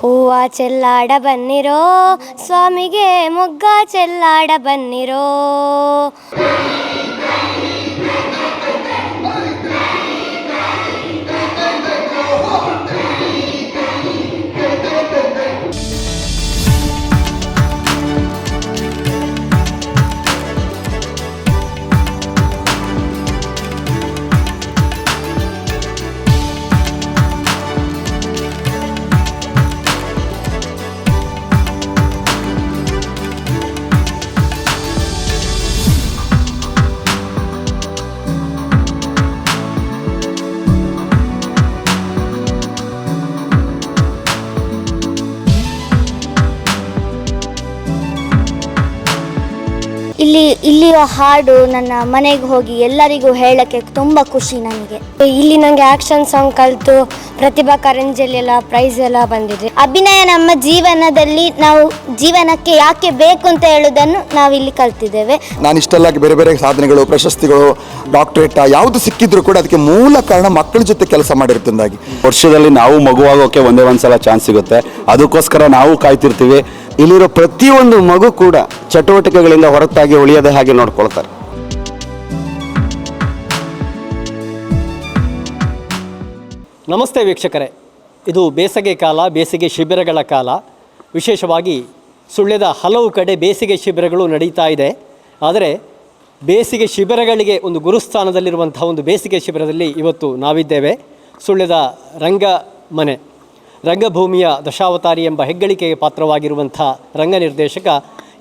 ಹೂವ ಚೆಲ್ಲಾಡ ಬನ್ನಿರೋ ಸ್ವಾಮಿಗೆ ಮೊಗ್ಗ ಚೆಲ್ಲಾಡ ಬನ್ನಿರೋ. ಇಲ್ಲಿ ಇಲ್ಲಿಯ ಹಾಡು ನನ್ನ ಮನೆಗೆ ಹೋಗಿ ಎಲ್ಲರಿಗೂ ಹೇಳಕ್ಕೆ ತುಂಬ ಖುಷಿ ನನಗೆ. ಇಲ್ಲಿ ನನಗೆ ಆಕ್ಷನ್ ಸಾಂಗ್ ಕಲಿತು ಪ್ರತಿಭಾ ಕಾರಂಜಿಯಲ್ಲಿ ಎಲ್ಲ ಪ್ರೈಸ್ ಎಲ್ಲ ಬಂದಿದೆ. ಅಭಿನಯ ನಮ್ಮ ಜೀವನದಲ್ಲಿ ನಾವು ಜೀವನಕ್ಕೆ ಯಾಕೆ ಬೇಕು ಅಂತ ಹೇಳೋದನ್ನು ನಾವು ಇಲ್ಲಿ ಕಲ್ತಿದ್ದೇವೆ. ನಾನು ಇಷ್ಟೆಲ್ಲ ಬೇರೆ ಬೇರೆ ಸಾಧನೆಗಳು ಪ್ರಶಸ್ತಿಗಳು ಡಾಕ್ಟರೇಟ್ ಯಾವುದು ಸಿಕ್ಕಿದ್ರು ಕೂಡ ಅದಕ್ಕೆ ಮೂಲ ಕಾರಣ ಮಕ್ಕಳ ಜೊತೆ ಕೆಲಸ ಮಾಡಿರ್ತಂದಾಗಿ ವರ್ಷದಲ್ಲಿ ನಾವು ಮಗುವಾಗೋಕೆ ಒಂದೇ ಒಂದ್ಸಲ ಚಾನ್ಸ್ ಸಿಗುತ್ತೆ. ಅದಕ್ಕೋಸ್ಕರ ನಾವು ಕಾಯ್ತಿರ್ತೀವಿ. ಇಲ್ಲಿರೋ ಪ್ರತಿಯೊಂದು ಮಗು ಕೂಡ ಚಟುವಟಿಕೆಗಳಿಂದ ಹೊರತಾಗಿ ಉಳಿಯದೆ ಹಾಗೆ ನೋಡ್ಕೊಳ್ತಾರೆ. ನಮಸ್ತೆ ವೀಕ್ಷಕರೇ. ಇದು ಬೇಸಿಗೆ ಕಾಲ, ಬೇಸಿಗೆ ಶಿಬಿರಗಳ ಕಾಲ. ವಿಶೇಷವಾಗಿ ಸುಳ್ಯದ ಹಲವು ಕಡೆ ಬೇಸಿಗೆ ಶಿಬಿರಗಳು ನಡೀತಾ ಇದೆ. ಆದರೆ ಬೇಸಿಗೆ ಶಿಬಿರಗಳಿಗೆ ಒಂದು ಗುರುಸ್ಥಾನದಲ್ಲಿರುವಂತಹ ಒಂದು ಬೇಸಿಗೆ ಶಿಬಿರದಲ್ಲಿ ಇವತ್ತು ನಾವಿದ್ದೇವೆ. ಸುಳ್ಯದ ರಂಗಮನೆ. ರಂಗಭೂಮಿಯ ದಶಾವತಾರಿ ಎಂಬ ಹೆಗ್ಗಳಿಕೆಗೆ ಪಾತ್ರವಾಗಿರುವಂಥ ರಂಗ ನಿರ್ದೇಶಕ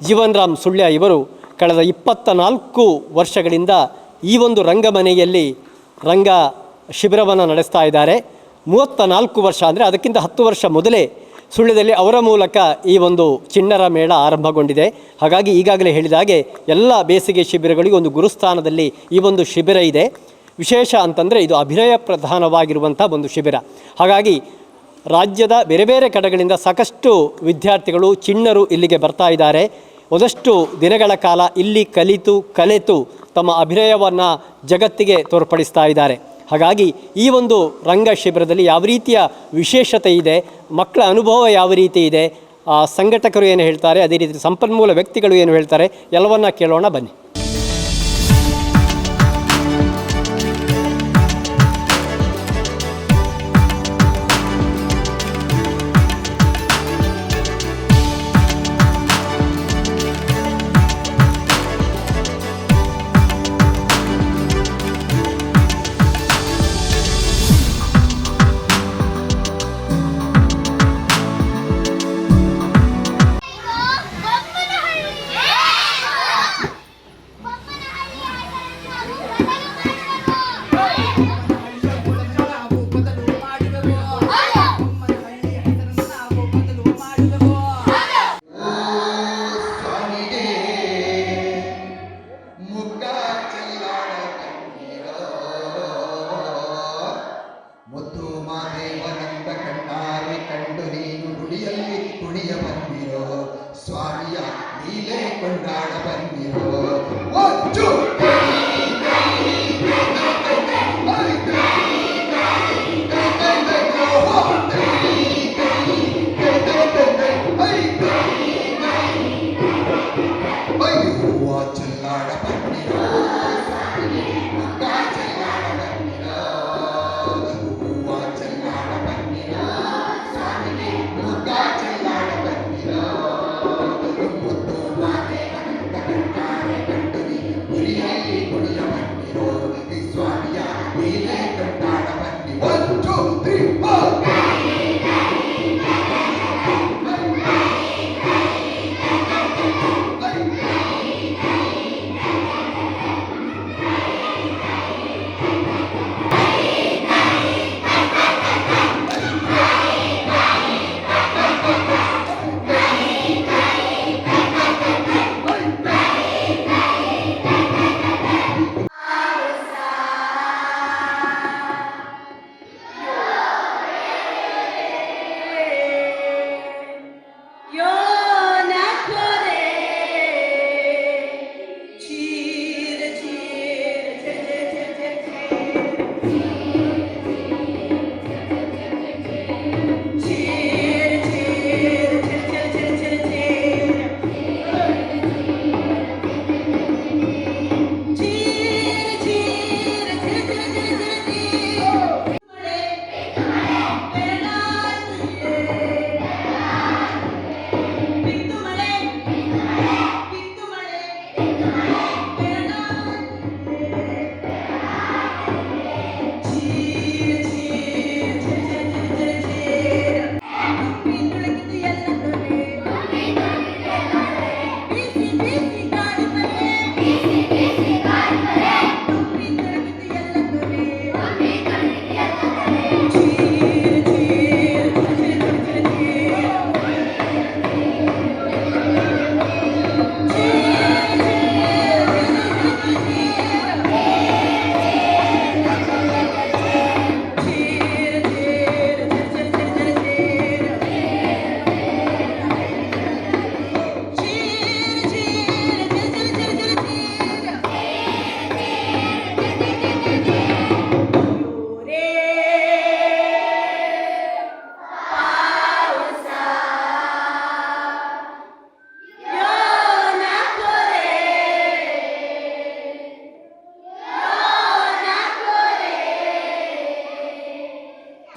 ಜೀವನ್ ರಾಮ್ ಸುಳ್ಯ ಇವರು ಕಳೆದ ಇಪ್ಪತ್ತ ನಾಲ್ಕು ವರ್ಷಗಳಿಂದ ಈ ಒಂದು ರಂಗಮನೆಯಲ್ಲಿ ರಂಗ ಶಿಬಿರವನ್ನು ನಡೆಸ್ತಾ ಇದ್ದಾರೆ. ಮೂವತ್ತ ನಾಲ್ಕು ವರ್ಷ ಅಂದರೆ ಅದಕ್ಕಿಂತ ಹತ್ತು ವರ್ಷ ಮೊದಲೇ ಸುಳ್ಯದಲ್ಲಿ ಅವರ ಮೂಲಕ ಈ ಒಂದು ಚಿಣ್ಣರ ಮೇಳ ಆರಂಭಗೊಂಡಿದೆ. ಹಾಗಾಗಿ ಈಗಾಗಲೇ ಹೇಳಿದ ಹಾಗೆ ಎಲ್ಲ ಬೇಸಿಗೆ ಶಿಬಿರಗಳಿಗೂ ಒಂದು ಗುರುಸ್ಥಾನದಲ್ಲಿ ಈ ಒಂದು ಶಿಬಿರ ಇದೆ. ವಿಶೇಷ ಅಂತಂದರೆ ಇದು ಅಭಿನಯ ಪ್ರಧಾನವಾಗಿರುವಂಥ ಒಂದು ಶಿಬಿರ. ಹಾಗಾಗಿ ರಾಜ್ಯದ ಬೇರೆ ಬೇರೆ ಕಡೆಗಳಿಂದ ಸಾಕಷ್ಟು ವಿದ್ಯಾರ್ಥಿಗಳು, ಚಿಣ್ಣರು ಇಲ್ಲಿಗೆ ಬರ್ತಾ ಇದ್ದಾರೆ. ಒಂದಷ್ಟು ದಿನಗಳ ಕಾಲ ಇಲ್ಲಿ ಕಲಿತು, ಕಲೆತು ತಮ್ಮ ಅಭಿನಯವನ್ನು ಜಗತ್ತಿಗೆ ತೋರ್ಪಡಿಸ್ತಾ ಇದ್ದಾರೆ. ಹಾಗಾಗಿ ಈ ಒಂದು ರಂಗ ಶಿಬಿರದಲ್ಲಿ ಯಾವ ರೀತಿಯ ವಿಶೇಷತೆ ಇದೆ, ಮಕ್ಕಳ ಅನುಭವ ಯಾವ ರೀತಿ ಇದೆ ಸಂಘಟಕರು ಏನು ಹೇಳ್ತಾರೆ, ಅದೇ ರೀತಿ ಸಂಪನ್ಮೂಲ ವ್ಯಕ್ತಿಗಳು ಏನು ಹೇಳ್ತಾರೆ, ಎಲ್ಲವನ್ನ ಕೇಳೋಣ ಬನ್ನಿ.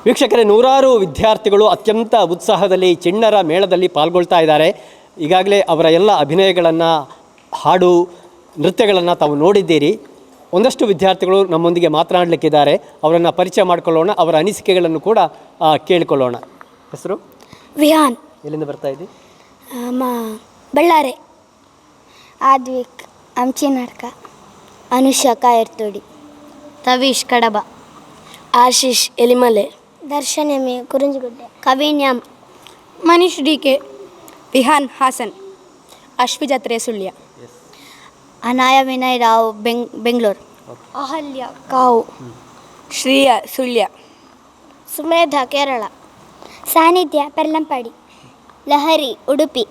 ವೀಕ್ಷಕರೇ ನೂರಾರು ವಿದ್ಯಾರ್ಥಿಗಳು ಅತ್ಯಂತ ಉತ್ಸಾಹದಲ್ಲಿ ಚಿಣ್ಣರ ಮೇಳದಲ್ಲಿ ಪಾಲ್ಗೊಳ್ತಾ ಇದ್ದಾರೆ. ಈಗಾಗಲೇ ಅವರ ಎಲ್ಲ ಅಭಿನಯಗಳನ್ನು ಹಾಡು ನೃತ್ಯಗಳನ್ನು ತಾವು ನೋಡಿದ್ದೀರಿ. ಒಂದಷ್ಟು ವಿದ್ಯಾರ್ಥಿಗಳು ನಮ್ಮೊಂದಿಗೆ ಮಾತನಾಡಲಿಕ್ಕಿದ್ದಾರೆ. ಅವರನ್ನು ಪರಿಚಯ ಮಾಡಿಕೊಳ್ಳೋಣ ಅವರ ಅನಿಸಿಕೆಗಳನ್ನು ಕೂಡ ಕೇಳಿಕೊಳ್ಳೋಣ. ಹೆಸರು? ವಿಹಾನ್. ಎಲ್ಲಿಂದ ಬರ್ತಾ ಇದ್ದಿ? ಬಳ್ಳಾರಿ. ಆದ್ವಿಕ್ ಅಂಚಿನಡ್ಕ ಅನುಷಾ ಕಾಯರ್ತೋಡಿ. ತವೀಶ್ ಕಡಬ. ಆಶೀಶ್ ಎಲಿಮಲೆ. ದರ್ಶನ್ ಎಮ್ಮೆ Kurunjigudde. ಕವಿನ್ಯಾಮ್. Manish D K Vihan Hassan. ಅಶ್ವಿಜಾತ್ರೆ Sullia. Anaya Vinay Rao ಬೆಂಗ್ ಬೆಂಗಳೂರು. ಅಹಲ್ಯ ಕಾವು. ಶ್ರೀಯ ಸುಳ್ಯ. ಸುಮೇಧ ಕೇರಳ. ಸಾನ್ನಿಧ್ಯ ಪೆರ್ಲಂಪಾಡಿ ಲಹರಿ ಉಡುಪಿ.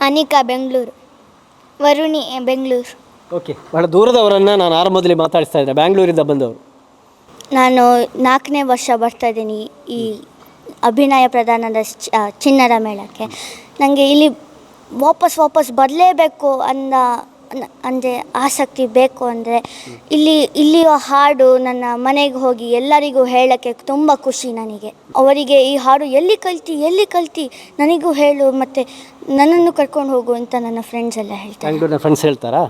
ಅನಿಕಾ ಬೆಂಗಳೂರು. ವರುಣಿ ಬೆಂಗಳೂರು. ಓಕೆ. ಬಹಳ ದೂರದವರನ್ನು ನಾನು ಆರಂಭದಲ್ಲಿ ಮಾತಾಡಿಸ್ತಾ ಇದ್ದೆ. ಬ್ಯಾಂಗ್ಳೂರಿಂದ ಬಂದವರು. ನಾನು ನಾಲ್ಕನೇ ವರ್ಷ ಬರ್ತಾ ಇದ್ದೀನಿ ಈ ಅಭಿನಯ ಪ್ರಧಾನದ ಚಿನ್ನದ ಮೇಳಕ್ಕೆ. ನನಗೆ ಇಲ್ಲಿ ವಾಪಸ್ ವಾಪಸ್ ಬರಲೇಬೇಕು ಅಂದ ಅಂದರೆ ಆಸಕ್ತಿ ಬೇಕು ಅಂದರೆ ಇಲ್ಲಿ ಇಲ್ಲಿಯ ಹಾಡು ನನ್ನ ಮನೆಗೆ ಹೋಗಿ ಎಲ್ಲರಿಗೂ ಹೇಳೋಕ್ಕೆ ತುಂಬ ಖುಷಿ ನನಗೆ. ಅವರಿಗೆ ಈ ಹಾಡು ಎಲ್ಲಿ ಕಲ್ತಿ ಎಲ್ಲಿ ಕಲ್ತಿ ನನಗೂ ಹೇಳು ಮತ್ತು ನನ್ನನ್ನು ಕರ್ಕೊಂಡು ಹೋಗು ಅಂತ ನನ್ನ ಫ್ರೆಂಡ್ಸ್ ಎಲ್ಲ ಹೇಳ್ತಾರೆ. ಫ್ರೆಂಡ್ಸ್ ಹೇಳ್ತಾರಾ?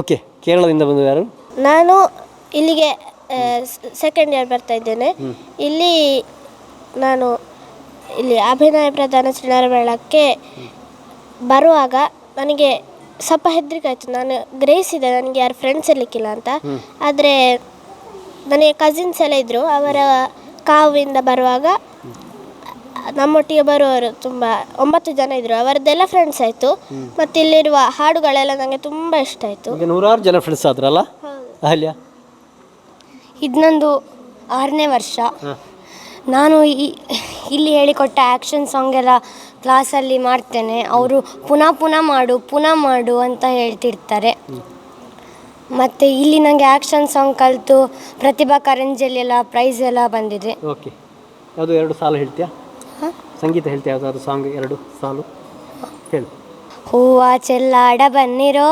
ಓಕೆ ಕೇರಳದಿಂದ ಬಂದು ಯಾರು? ನಾನು ಇಲ್ಲಿಗೆ ಸೆಕೆಂಡ್ ಇಯರ್ ಬರ್ತಾ ಇದ್ದೇನೆ. ಇಲ್ಲಿ ನಾನು ಇಲ್ಲಿ ಅಭಿನಯ ಪ್ರಧಾನ ಶ್ರೀನಾರಾಯಣಕ್ಕೆ ಬರುವಾಗ ನನಗೆ ಸ್ವಲ್ಪ ಹೆದರಿಕೆ ಆಯಿತು. ನಾನು ಗ್ರಹಿಸಿದೆ ನನಗೆ ಯಾರು ಫ್ರೆಂಡ್ಸ್ ಇರಲಿಕ್ಕಿಲ್ಲ ಅಂತ. ಆದರೆ ನನಗೆ ಕಸಿನ್ಸ್ ಎಲ್ಲ ಇದ್ದರು ಅವರ ಕಾವಿಂದ ಬರುವಾಗ ನಮ್ಮೊಟ್ಟಿಗೆ ಬರುವವರು ತುಂಬ ಒಂಬತ್ತು ಜನ ಇದ್ದರು ಅವರದ್ದೆಲ್ಲ ಫ್ರೆಂಡ್ಸ್ ಆಯಿತು. ಮತ್ತು ಇಲ್ಲಿರುವ ಹಾಡುಗಳೆಲ್ಲ ನನಗೆ ತುಂಬ ಇಷ್ಟ ಆಯಿತು. ನೂರಾರು ಜನ ಫ್ರೆಂಡ್ಸ್ ಆದ್ರಲ್ಲ? ಇದು ನಂದು ಆರನೇ ವರ್ಷ. ನಾನು ಈ ಇಲ್ಲಿ ಹೇಳಿಕೊಟ್ಟ ಆ್ಯಕ್ಷನ್ ಸಾಂಗ್ ಎಲ್ಲ ಕ್ಲಾಸಲ್ಲಿ ಮಾಡ್ತೇನೆ. ಅವರು ಪುನಃ ಪುನಃ ಮಾಡು ಪುನಃ ಮಾಡು ಅಂತ ಹೇಳ್ತಿರ್ತಾರೆ. ಮತ್ತು ಇಲ್ಲಿ ನನಗೆ ಆ್ಯಕ್ಷನ್ ಸಾಂಗ್ ಕಲಿತು ಪ್ರತಿಭಾ ಕಾರಂಜಿಯಲ್ಲಿ ಎಲ್ಲ ಪ್ರೈಸ್ ಎಲ್ಲ ಬಂದಿದೆ. ಓಕೆ ಯಾವುದು ಎರಡು ಸಾಲು ಹೇಳ್ತೀಯಾ? ಸಂಗೀತ ಹೇಳ್ತೀಯ? ಯಾವುದಾದ್ರು ಸಾಂಗ್ ಎರಡು ಸಾಲು? ಹೇಳು. ಹೂವ ಚೆಲ್ಲಾಡ ಬನ್ನಿರೋ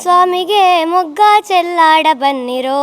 ಸ್ವಾಮಿಗೆ ಮೊಗ್ಗ ಚೆಲ್ಲಾಡ ಬನ್ನಿರೋ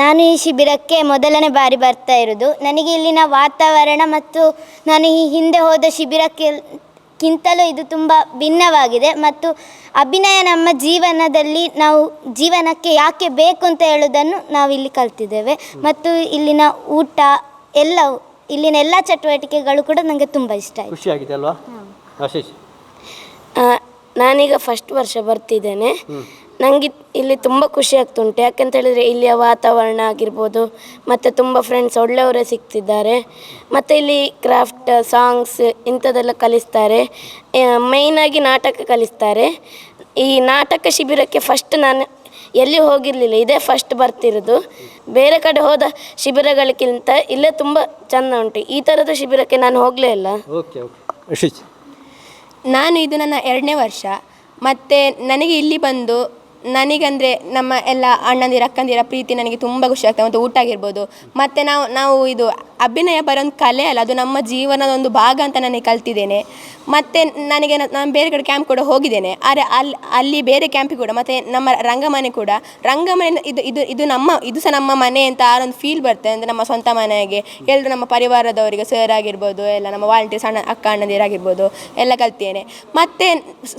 ನಾನು ಈ ಶಿಬಿರಕ್ಕೆ ಮೊದಲನೇ ಬಾರಿ ಬರ್ತಾ ಇರೋದು ನನಗೆ ಇಲ್ಲಿನ ವಾತಾವರಣ ಮತ್ತು ನಾನು ಈ ಹಿಂದೆ ಹೋದ ಶಿಬಿರಕ್ಕೆ ಕಿಂತಲೂ ಇದು ತುಂಬ ಭಿನ್ನವಾಗಿದೆ ಮತ್ತು ಅಭಿನಯ ನಮ್ಮ ಜೀವನದಲ್ಲಿ ನಾವು ಜೀವನಕ್ಕೆ ಯಾಕೆ ಬೇಕು ಅಂತ ಹೇಳೋದನ್ನು ನಾವು ಇಲ್ಲಿ ಕಲ್ತಿದ್ದೇವೆ. ಮತ್ತು ಇಲ್ಲಿನ ಊಟ ಎಲ್ಲವೂ ಇಲ್ಲಿನ ಎಲ್ಲ ಚಟುವಟಿಕೆಗಳು ಕೂಡ ನನಗೆ ತುಂಬ ಇಷ್ಟ ಆಯಿತು. ಖುಷಿ ಆಗಿದೆ ಅಲ್ವಾ? ಆಶೀಶ್ ನಾನೀಗ ಫಸ್ಟ್ ವರ್ಷ ಬರ್ತಿದ್ದೇನೆ. ನನಗೆ ಇಲ್ಲಿ ತುಂಬ ಖುಷಿ ಆಗ್ತುಂಟು. ಯಾಕೆಂತ ಹೇಳಿದರೆ ಇಲ್ಲಿಯ ವಾತಾವರಣ ಆಗಿರ್ಬೋದು ಮತ್ತು ತುಂಬ ಫ್ರೆಂಡ್ಸ್ ಒಳ್ಳೆಯವರೇ ಸಿಗ್ತಿದ್ದಾರೆ. ಮತ್ತು ಇಲ್ಲಿ ಕ್ರಾಫ್ಟ್ ಸಾಂಗ್ಸ್ ಇಂಥದ್ದೆಲ್ಲ ಕಲಿಸ್ತಾರೆ. ಮೇಯ್ನಾಗಿ ನಾಟಕ ಕಲಿಸ್ತಾರೆ. ಈ ನಾಟಕ ಶಿಬಿರಕ್ಕೆ ಫಸ್ಟ್ ನಾನು ಎಲ್ಲಿ ಹೋಗಿರಲಿಲ್ಲ ಇದೇ ಫಸ್ಟ್ ಬರ್ತಿರೋದು. ಬೇರೆ ಕಡೆ ಹೋದ ಶಿಬಿರಗಳಿಗಿಂತ ಇಲ್ಲೇ ತುಂಬ ಚೆಂದ ಉಂಟು. ಈ ಥರದ ಶಿಬಿರಕ್ಕೆ ನಾನು ಹೋಗಲೇ ಇಲ್ಲ. ಓಕೆ ಓಕೆ ನಾನು ಇದು ನನ್ನ ಎರಡನೇ ವರ್ಷ. ಮತ್ತು ನನಗೆ ಇಲ್ಲಿ ಬಂದು ನನಗಂದರೆ ನಮ್ಮ ಎಲ್ಲ ಅಣ್ಣಂದಿರ, ಅಕ್ಕಂದಿರ ಪ್ರೀತಿ ನನಗೆ ತುಂಬ ಖುಷಿ ಆಗ್ತದೆ ಮತ್ತು ಊಟ ಆಗಿರ್ಬೋದು. ಮತ್ತು ನಾವು ನಾವು ಇದು ಅಭಿನಯ ಬರೋದು ಕಲೆ ಅಲ್ಲ, ಅದು ನಮ್ಮ ಜೀವನದ ಒಂದು ಭಾಗ ಅಂತ ನನಗೆ ಕಲ್ತಿದ್ದೇನೆ. ಮತ್ತು ನನಗೆ ನಾನು ಬೇರೆ ಕಡೆ ಕ್ಯಾಂಪ್ ಕೂಡ ಹೋಗಿದ್ದೇನೆ. ಆದರೆ ಅಲ್ಲಿ ಅಲ್ಲಿ ಬೇರೆ ಕ್ಯಾಂಪಿಗೆ ಕೂಡ, ಮತ್ತು ನಮ್ಮ ರಂಗಮನೆ ಕೂಡ. ರಂಗಮನೆ ಇದು ಇದು ಇದು ನಮ್ಮ, ಇದು ಸಹ ನಮ್ಮ ಮನೆ ಅಂತ ಆ ಒಂದು ಫೀಲ್ ಬರ್ತದೆ. ಅಂದರೆ ನಮ್ಮ ಸ್ವಂತ ಮನೆಗೆ ಎಲ್ಲರೂ ನಮ್ಮ ಪರಿವಾರದವರಿಗೆ ಸರ್ ಆಗಿರ್ಬೋದು, ಎಲ್ಲ ನಮ್ಮ ವಾಲಂಟಿಯರ್ಸ್ ಅಣ್ಣ, ಅಕ್ಕ ಅಣ್ಣದಿರಾಗಿರ್ಬೋದು ಎಲ್ಲ ಕಲ್ತೇನೆ. ಮತ್ತು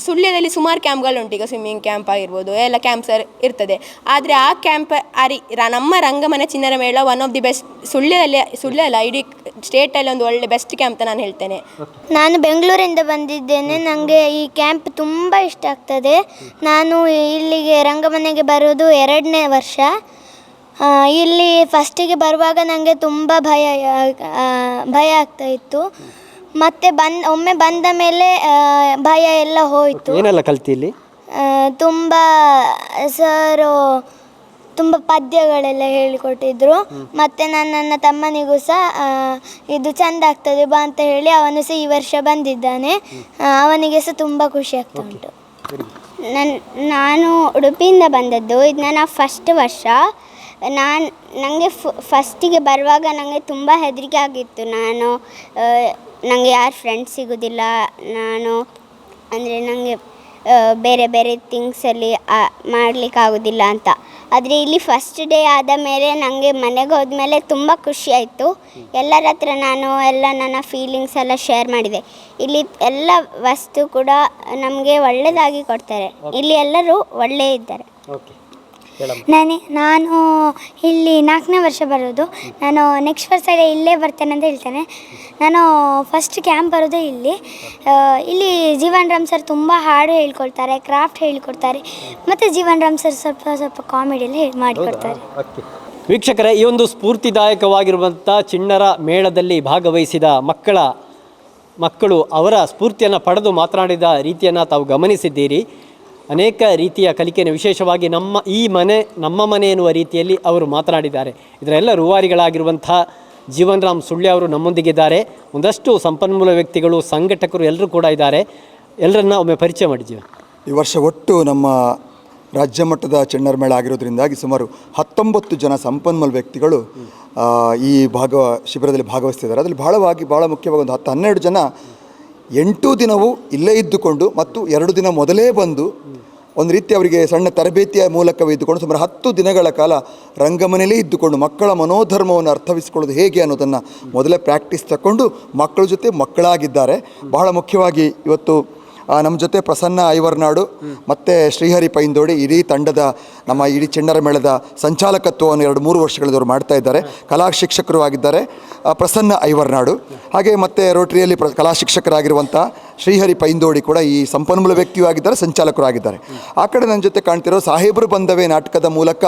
ಸುಳ್ಯದಲ್ಲಿ ಸುಮಾರು ಕ್ಯಾಂಪ್ಗಳುಂಟು ಈಗ ಸ್ವಿಮ್ಮಿಂಗ್ ಕ್ಯಾಂಪ್ ಆಗಿರ್ಬೋದು, ಎಲ್ಲ ಕ್ಯಾಂಪ್ ಸರ್ ಇರ್ತದೆ. ಆದರೆ ಆ ಕ್ಯಾಂಪ್ ಅರಿ ನಮ್ಮ Rangamane Chinnara Mela one of the best ಸುಳ್ಯದಲ್ಲಿ, Sullia ಅಲ್ಲ ಇಡೀ ಸ್ಟೇಟಲ್ಲಿ ಒಂದು ಒಳ್ಳೆ ಬೆಸ್ಟ್ ಕ್ಯಾಂಪ್ ಅಂತ ನಾನು ಹೇಳ್ತೇನೆ. ನಾನು ಬೆಂಗಳೂರಿಂದ ಬಂದಿದ್ದೇನೆ ನನಗೆ ಈ ಕ್ಯಾಂಪ್ ತುಂಬ ಇಷ್ಟ ಆಗ್ತದೆ. ನಾನು ಇಲ್ಲಿಗೆ ರಂಗಮನೆಗೆ ಬರೋದು ಎರಡನೇ ವರ್ಷ. ಆ, ಇಲ್ಲಿ ಫಸ್ಟಿಗೆ ಬರುವಾಗ ನನಗೆ ತುಂಬ ಭಯ ಆ, ಭಯ ಆಗ್ತಾ ಇತ್ತು. ಮತ್ತೆ ಬಂದ ಒಮ್ಮೆ ಬಂದ ಮೇಲೆ ಆ, ಭಯ ಎಲ್ಲ ಹೋಯಿತು. ಏನೆಲ್ಲ ಕಲ್ತಿ ಇಲ್ಲಿ? ತುಂಬ ಸರು ತುಂಬ ಪದ್ಯಗಳೆಲ್ಲ ಹೇಳಿಕೊಟ್ಟಿದ್ರು. ಮತ್ತು ನನ್ನ ನನ್ನ ತಮ್ಮನಿಗೂ ಸಹ ಇದು ಚೆಂದ ಆಗ್ತದೆ, ಬಾ ಅಂತ ಹೇಳಿ ಅವನು ಸಹ ಈ ವರ್ಷ ಬಂದಿದ್ದಾನೆ. ಅವನಿಗೆ ಸಹ ತುಂಬ ಖುಷಿ ಆಗ್ತಾ ಉಂಟು. ನಾನು ಉಡುಪಿಯಿಂದ ಬಂದದ್ದು, ಇದು ನನ್ನ ಫಸ್ಟ್ ವರ್ಷ. ನಾನು ನನಗೆ ಫಸ್ಟಿಗೆ ಬರುವಾಗ ನನಗೆ ತುಂಬ ಹೆದರಿಕೆ ಆಗಿತ್ತು. ನಾನು ನನಗೆ ಯಾರು ಫ್ರೆಂಡ್ಸ್ ಸಿಗೋದಿಲ್ಲ. ನಾನು, ಅಂದರೆ ನನಗೆ ಬೇರೆ ಬೇರೆ ಥಿಂಗ್ಸಲ್ಲಿ ಮಾಡಲಿಕ್ಕಾಗೋದಿಲ್ಲ ಅಂತ. ಆದರೆ ಇಲ್ಲಿ ಫಸ್ಟ್ ಡೇ ಆದ ಮೇಲೆ ನನಗೆ ಮನೆಗೆ ಹೋದ್ಮೇಲೆ ತುಂಬ ಖುಷಿ ಆಯಿತು. ಎಲ್ಲರ ಹತ್ರ ನಾನು ಎಲ್ಲ ನನ್ನ ಫೀಲಿಂಗ್ಸ್ ಎಲ್ಲ ಶೇರ್ ಮಾಡಿದೆ. ಇಲ್ಲಿ ಎಲ್ಲ ವಸ್ತು ಕೂಡ ನಮಗೆ ಒಳ್ಳೆಯದಾಗಿ ಕೊಡ್ತಾರೆ. ಇಲ್ಲಿ ಎಲ್ಲರೂ ಒಳ್ಳೆಯ ಇದ್ದಾರೆ. ಓಕೆ ನಾನೇ ನಾನು ಇಲ್ಲಿ ನಾಲ್ಕನೇ ವರ್ಷ ಬರೋದು. ನಾನು ನೆಕ್ಸ್ಟ್ ವರ್ಷ ಇಲ್ಲೇ ಬರ್ತೇನೆ ಅಂತ ಹೇಳ್ತೇನೆ. ನಾನು ಫಸ್ಟ್ ಕ್ಯಾಂಪ್ ಬರೋದೇ ಇಲ್ಲಿ. ಇಲ್ಲಿ ಜೀವನ್ ರಾಮ್ ಸರ್ ತುಂಬ ಹಾಡು ಹೇಳ್ಕೊಡ್ತಾರೆ ಕ್ರಾಫ್ಟ್ ಹೇಳ್ಕೊಡ್ತಾರೆ. ಮತ್ತು ಜೀವನ್ ರಾಮ್ ಸರ್ ಸ್ವಲ್ಪ ಸ್ವಲ್ಪ ಕಾಮಿಡಿಯಲ್ಲಿ ಮಾಡಿಕೊಡ್ತಾರೆ ವೀಕ್ಷಕರೇ ಈ ಒಂದು ಸ್ಫೂರ್ತಿದಾಯಕವಾಗಿರುವಂಥ ಚಿಣ್ಣರ ಮೇಳದಲ್ಲಿ ಭಾಗವಹಿಸಿದ ಮಕ್ಕಳ ಮಕ್ಕಳು ಅವರ ಸ್ಫೂರ್ತಿಯನ್ನು ಪಡೆದು ಮಾತನಾಡಿದ ರೀತಿಯನ್ನು ತಾವು ಗಮನಿಸಿದ್ದೀರಿ. ಅನೇಕ ರೀತಿಯ ಕಲಿಕೆಯನ್ನು, ವಿಶೇಷವಾಗಿ ನಮ್ಮ ಈ ಮನೆ, ನಮ್ಮ ಮನೆ ಎನ್ನುವ ರೀತಿಯಲ್ಲಿ ಅವರು ಮಾತನಾಡಿದ್ದಾರೆ. ಇದರೆಲ್ಲ ರೂವಾರಿಗಳಾಗಿರುವಂಥ ಜೀವನ್ ರಾಮ್ ಸುಳ್ಯ ಅವರು ನಮ್ಮೊಂದಿಗಿದ್ದಾರೆ. ಒಂದಷ್ಟು ಸಂಪನ್ಮೂಲ ವ್ಯಕ್ತಿಗಳು, ಸಂಘಟಕರು ಎಲ್ಲರೂ ಕೂಡ ಇದ್ದಾರೆ. ಎಲ್ಲರನ್ನ ಒಮ್ಮೆ ಪರಿಚಯ ಮಾಡಿದ್ದೀವಿ ಈ ವರ್ಷ ಒಟ್ಟು ನಮ್ಮ ರಾಜ್ಯ ಮಟ್ಟದ ಚೆಣ್ಣರ ಮೇಳ ಆಗಿರೋದ್ರಿಂದಾಗಿ ಸುಮಾರು ಹತ್ತೊಂಬತ್ತು ಜನ ಸಂಪನ್ಮೂಲ ವ್ಯಕ್ತಿಗಳು ಈ ಭಾಗ, ಶಿಬಿರದಲ್ಲಿ ಭಾಗವಹಿಸ್ತಿದ್ದಾರೆ. ಅದರಲ್ಲಿ ಭಾಳವಾಗಿ ಭಾಳ ಮುಖ್ಯವಾಗಿ ಒಂದು ಹತ್ತು, ಹನ್ನೆರಡು ಜನ ಎಂಟು ದಿನವೂ ಇಲ್ಲೇ ಇದ್ದುಕೊಂಡು ಮತ್ತು ಎರಡು ದಿನ ಮೊದಲೇ ಬಂದು ಒಂದು ರೀತಿ ಅವರಿಗೆ ಸಣ್ಣ ತರಬೇತಿಯ ಮೂಲಕವೇ ಇದ್ದುಕೊಂಡು ಸುಮಾರು ಹತ್ತು ದಿನಗಳ ಕಾಲ ರಂಗಮನೆಯಲ್ಲೇ ಇದ್ದುಕೊಂಡು ಮಕ್ಕಳ ಮನೋಧರ್ಮವನ್ನು ಅರ್ಥವಿಸಿಕೊಳ್ಳೋದು ಹೇಗೆ ಅನ್ನೋದನ್ನು ಮೊದಲೇ ಪ್ರಾಕ್ಟೀಸ್ ತಗೊಂಡು ಮಕ್ಕಳ ಜೊತೆ ಮಕ್ಕಳಾಗಿದ್ದಾರೆ. ಬಹಳ ಮುಖ್ಯವಾಗಿ ಇವತ್ತು ನಮ್ಮ ಜೊತೆ ಪ್ರಸನ್ನ ಐವರ್ನಾಡು, ಮತ್ತು ಶ್ರೀಹರಿ ಪೈಂದೋಡಿ, ಇಡೀ ತಂಡದ ನಮ್ಮ ಇಡೀ ಚೆನ್ನರ ಮೇಳದ ಸಂಚಾಲಕತ್ವವನ್ನು ಎರಡು ಮೂರು ವರ್ಷಗಳಿಂದವರು ಮಾಡ್ತಾ ಇದ್ದಾರೆ. ಕಲಾ ಶಿಕ್ಷಕರು ಆಗಿದ್ದಾರೆ ಪ್ರಸನ್ನ ಐವರ್ನಾಡು. ಹಾಗೆ ಮತ್ತು ರೋಟರಿಯಲ್ಲಿ ಪ್ರ, ಕಲಾ ಶಿಕ್ಷಕರಾಗಿರುವಂಥ ಶ್ರೀಹರಿ ಪೈಂದೋಡಿ ಕೂಡ ಈ ಸಂಪನ್ಮೂಲ ವ್ಯಕ್ತಿಯೂ ಆಗಿದ್ದಾರೆ, ಸಂಚಾಲಕರು ಆಗಿದ್ದಾರೆ. ಆ ಕಡೆ ನನ್ನ ಜೊತೆ ಕಾಣ್ತಿರೋ ಸಾಹೇಬರು ಬಂದವೇ ನಾಟಕದ ಮೂಲಕ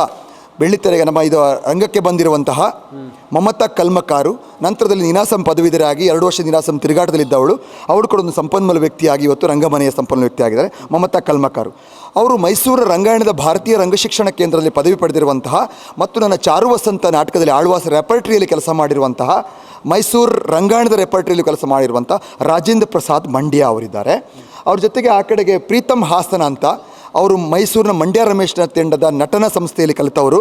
ಬೆಳ್ಳಿತೆರೆಗೆ ನಮ್ಮ ಇದು ರಂಗಕ್ಕೆ ಬಂದಿರುವಂತಹ ಮಮತಾ ಕಲ್ಮಕಾರು, ನಂತರದಲ್ಲಿ ನಿನಾಸಂ ಪದವೀಧರಾಗಿ ಎರಡು ವರ್ಷ ನಿನಾಸಂ ತಿರುಗಾಟದಲ್ಲಿದ್ದವಳು. ಅವಳು ಕೂಡ ಒಂದು ಸಂಪನ್ಮೂಲ ವ್ಯಕ್ತಿಯಾಗಿ ಇವತ್ತು ರಂಗಮನೆಯ ಸಂಪನ್ಮೂಲ ವ್ಯಕ್ತಿಯಾಗಿದ್ದಾರೆ, ಮಮತಾ ಕಲ್ಮಕಾರು. ಅವರು ಮೈಸೂರು ರಂಗಾಯಣದ ಭಾರತೀಯ ರಂಗಶಿಕ್ಷಣ ಕೇಂದ್ರದಲ್ಲಿ ಪದವಿ ಪಡೆದಿರುವಂತಹ ಮತ್ತು ನನ್ನ ಚಾರುವಸಂತ ನಾಟಕದಲ್ಲಿ ಆಳ್ವಾಸ ರೆಪರ್ಟ್ರಿಯಲ್ಲಿ ಕೆಲಸ ಮಾಡಿರುವಂತಹ ಮೈಸೂರು ರಂಗಾಯಣದ ರೆಪರ್ಟ್ರಿಯಲ್ಲಿ ಕೆಲಸ ಮಾಡಿರುವಂಥ ರಾಜೇಂದ್ರ ಪ್ರಸಾದ್ ಮಂಡ್ಯ ಅವರಿದ್ದಾರೆ. ಅವ್ರ ಜೊತೆಗೆ ಆ ಕಡೆಗೆ ಪ್ರೀತಮ್ ಹಾಸನ ಅಂತ ಅವರು ಮೈಸೂರಿನ ಮಂಡ್ಯ ರಮೇಶ್ನ ತಂಡದ ನಟನ ಸಂಸ್ಥೆಯಲ್ಲಿ ಕಲಿತವರು.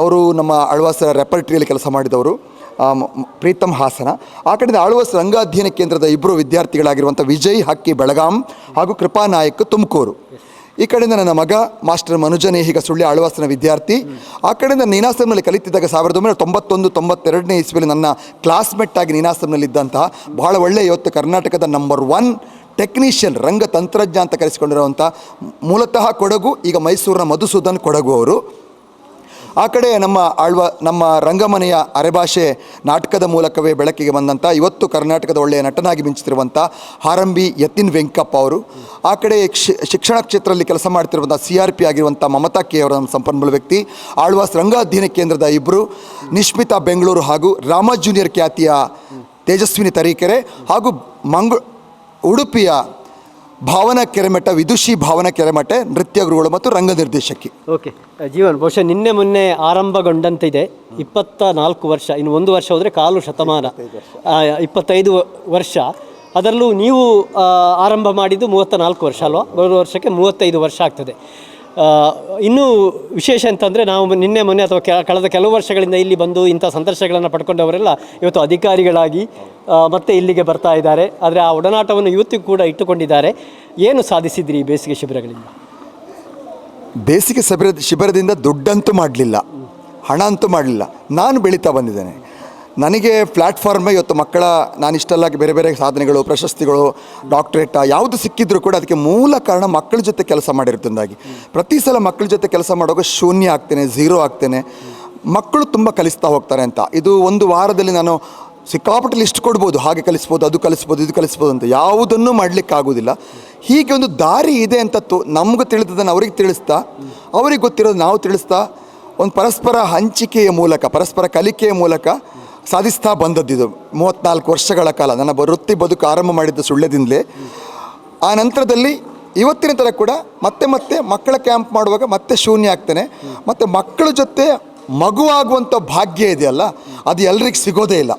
ಅವರು ನಮ್ಮ ಅಳ್ವಾಸ ರೆಪರ್ಟ್ರಿಯಲ್ಲಿ ಕೆಲಸ ಮಾಡಿದವರು ಪ್ರೀತಮ್ ಹಾಸನ. ಆ ಕಡೆಯಿಂದ ಆಳ್ವಾಸ್ ರಂಗ ಅಧ್ಯಯನ ಕೇಂದ್ರದ ಇಬ್ಬರು ವಿದ್ಯಾರ್ಥಿಗಳಾಗಿರುವಂಥ ವಿಜಯ್, ಹಕ್ಕಿ ಬೆಳಗಾಂ ಹಾಗೂ ಕೃಪಾ ನಾಯಕ್ ತುಮಕೂರು. ಈ ಕಡೆಯಿಂದ ನನ್ನ ಮಗ ಮಾಸ್ಟರ್ ಮನುಜನೇಹಿಗ ಸುಳ್ಳಿ ಆಳ್ವಾಸನ ವಿದ್ಯಾರ್ಥಿ. ಆ ಕಡೆಯಿಂದ ನೀನಾಸಂನಲ್ಲಿ ಕಲಿತಿದ್ದಾಗ ಸಾವಿರದ ಒಂಬೈನೂರ ತೊಂಬತ್ತೊಂದು, ತೊಂಬತ್ತೆರಡನೇ ಇಸ್ವಿಯಲ್ಲಿ ನನ್ನ ಕ್ಲಾಸ್ಮೇಟ್ ಆಗಿ ನೀನಾಸಂನಲ್ಲಿದ್ದಂತಹ ಬಹಳ ಒಳ್ಳೆಯ ಇವತ್ತು ಕರ್ನಾಟಕದ ನಂಬರ್ ಒನ್ ಟೆಕ್ನಿಷಿಯನ್, ರಂಗ ತಂತ್ರಜ್ಞ ಅಂತ ಕರೆಸಿಕೊಂಡಿರುವಂಥ ಮೂಲತಃ ಕೊಡಗು, ಈಗ ಮೈಸೂರಿನ ಮಧುಸೂದನ್ ಕೊಡಗು ಅವರು. ಆ ಕಡೆ ನಮ್ಮ ಆಳ್ವ, ನಮ್ಮ ರಂಗಮನೆಯ ಅರೆಭಾಷೆ ನಾಟಕದ ಮೂಲಕವೇ ಬೆಳಕಿಗೆ ಬಂದಂಥ ಇವತ್ತು ಕರ್ನಾಟಕದ ಒಳ್ಳೆಯ ನಟನಾಗಿ ಮಿಂಚುತ್ತಿರುವಂಥ ಹಾರಂಬಿ ಯತಿನ್ ವೆಂಕಪ್ಪ ಅವರು. ಆ ಕಡೆ ಶಿಕ್ಷಣ ಕ್ಷೇತ್ರದಲ್ಲಿ ಕೆಲಸ ಮಾಡ್ತಿರುವಂಥ ಸಿ ಆರ್ ಪಿ ಆಗಿರುವಂಥ ಮಮತಾ ಕೆ ಅವರ ನಮ್ಮ ಸಂಪನ್ಮೂಲ ವ್ಯಕ್ತಿ, ಆಳ್ವಾಸ್ ರಂಗ ಅಧ್ಯಯನ ಕೇಂದ್ರದ ಇಬ್ಬರು ನಿಶ್ಮಿತಾ ಬೆಂಗಳೂರು ಹಾಗೂ ರಾಮ ಜೂನಿಯರ್ ಖ್ಯಾತಿಯ ತೇಜಸ್ವಿನಿ ತರೀಕೆರೆ ಹಾಗೂ ಮಂಗ ಉಡುಪಿಯ ಭಾವನಾ ಕೆರೆಮಠ ವಿದುಷಿ ಭಾವನಾ ಕೆರೆಮಠ ನೃತ್ಯ ಗುರುಗಳು ಮತ್ತು ರಂಗ ನಿರ್ದೇಶಕಿ. ಓಕೆ ಜೀವನ್ ಬಹುಶಃ ನಿನ್ನೆ ಮೊನ್ನೆ ಆರಂಭಗೊಂಡಂತಿದೆ ಇಪ್ಪತ್ತ ನಾಲ್ಕು ವರ್ಷ ಇನ್ನು ಒಂದು ವರ್ಷ ಹೋದರೆ ಕಾಲು ಶತಮಾನ. ಇಪ್ಪತ್ತೈದು ವರ್ಷ. ಅದರಲ್ಲೂ ನೀವು ಆರಂಭ ಮಾಡಿದ್ದು ಮೂವತ್ತ ನಾಲ್ಕು ವರ್ಷ ಅಲ್ವಾ? ಬರೋ ವರ್ಷಕ್ಕೆ ಮೂವತ್ತೈದು ವರ್ಷ ಆಗ್ತದೆ. ಇನ್ನೂ ವಿಶೇಷ ಅಂತಂದರೆ ನಾವು ನಿನ್ನೆ ಮೊನ್ನೆ ಅಥವಾ ಕಳೆದ ಕೆಲವು ವರ್ಷಗಳಿಂದ ಇಲ್ಲಿ ಬಂದು ಇಂಥ ಸಂದರ್ಶನಗಳನ್ನು ಪಡ್ಕೊಂಡವರೆಲ್ಲ ಇವತ್ತು ಅಧಿಕಾರಿಗಳಾಗಿ ಮತ್ತೆ ಇಲ್ಲಿಗೆ ಬರ್ತಾ ಇದ್ದಾರೆ. ಆದರೆ ಆ ಒಡನಾಟವನ್ನು ಇವತ್ತಿಗೂ ಕೂಡ ಇಟ್ಟುಕೊಂಡಿದ್ದಾರೆ. ಏನು ಸಾಧಿಸಿದ್ರಿ ಈ ಬೇಸಿಗೆ ಶಿಬಿರಗಳಿಂದ? ಬೇಸಿಗೆ ಶಿಬಿರ ಶಿಬಿರದಿಂದ ದುಡ್ಡಂತೂ ಮಾಡಲಿಲ್ಲ. ಹಣ ಅಂತೂ ಮಾಡಲಿಲ್ಲ. ನಾನು ಬೆಳೀತಾ ಬಂದಿದ್ದೇನೆ. ನನಗೆ ಪ್ಲ್ಯಾಟ್ಫಾರ್ಮೇ ಇವತ್ತು ಮಕ್ಕಳ ನಾನು ಇಷ್ಟೆಲ್ಲ ಬೇರೆ ಬೇರೆ ಸಾಧನೆಗಳು, ಪ್ರಶಸ್ತಿಗಳು ಡಾಕ್ಟ್ರೇಟ ಯಾವುದು ಸಿಕ್ಕಿದ್ರು ಕೂಡ ಅದಕ್ಕೆ ಮೂಲ ಕಾರಣ ಮಕ್ಕಳ ಜೊತೆ ಕೆಲಸ ಮಾಡಿರೋದ್ರಿಂದಾಗಿ ಪ್ರತಿ ಸಲ ಮಕ್ಕಳ ಜೊತೆ ಕೆಲಸ ಮಾಡುವಾಗ ಶೂನ್ಯ ಆಗ್ತೇನೆ ಝೀರೋ ಆಗ್ತೇನೆ. ಮಕ್ಕಳು ತುಂಬ ಕಲಿಸ್ತಾ ಹೋಗ್ತಾರೆ ಅಂತ. ಇದು ಒಂದು ವಾರದಲ್ಲಿ ನಾನು ಸಿಕ್ಕಾಪಟ್ಟೆ ಲಿಸ್ಟ್ ಕೊಡ್ಬೋದು. ಹಾಗೆ ಕಲಿಸ್ಬೋದು, ಅದು ಕಲಿಸ್ಬೋದು, ಇದು ಕಲಿಸ್ಬೋದು ಅಂತ. ಯಾವುದನ್ನು ಮಾಡಲಿಕ್ಕಾಗೋದಿಲ್ಲ ಹೀಗೆ ಒಂದು ದಾರಿ ಇದೆ ಅಂತ ನಮ್ಗೆ ತಿಳಿದದನ್ನು ಅವ್ರಿಗೆ ತಿಳಿಸ್ತಾ, ಅವ್ರಿಗೆ ಗೊತ್ತಿರೋದು ನಾವು ತಿಳಿಸ್ತಾ, ಒಂದು ಪರಸ್ಪರ ಹಂಚಿಕೆಯ ಮೂಲಕ, ಪರಸ್ಪರ ಕಲಿಕೆಯ ಮೂಲಕ ಸಾಧಿಸ್ತಾ ಬಂದದ್ದಿದು ಮೂವತ್ತ್ನಾಲ್ಕು ವರ್ಷಗಳ ಕಾಲ. ನನ್ನ ವೃತ್ತಿ ಬದುಕು ಆರಂಭ ಮಾಡಿದ್ದ ಸುಳ್ಳ್ಯದಿಂದಲೇ ಆ ನಂತರದಲ್ಲಿ ಇವತ್ತಿನ ಥರ ಕೂಡ ಮತ್ತೆ ಮತ್ತೆ ಮಕ್ಕಳ ಕ್ಯಾಂಪ್ ಮಾಡುವಾಗ ಮತ್ತೆ ಶೂನ್ಯ ಆಗ್ತೇನೆ. ಮತ್ತು ಮಕ್ಕಳ ಜೊತೆ ಮಗುವಾಗುವಂಥ ಭಾಗ್ಯ ಇದೆಯಲ್ಲ ಅದು ಎಲ್ರಿಗೂ ಸಿಗೋದೇ ಇಲ್ಲ.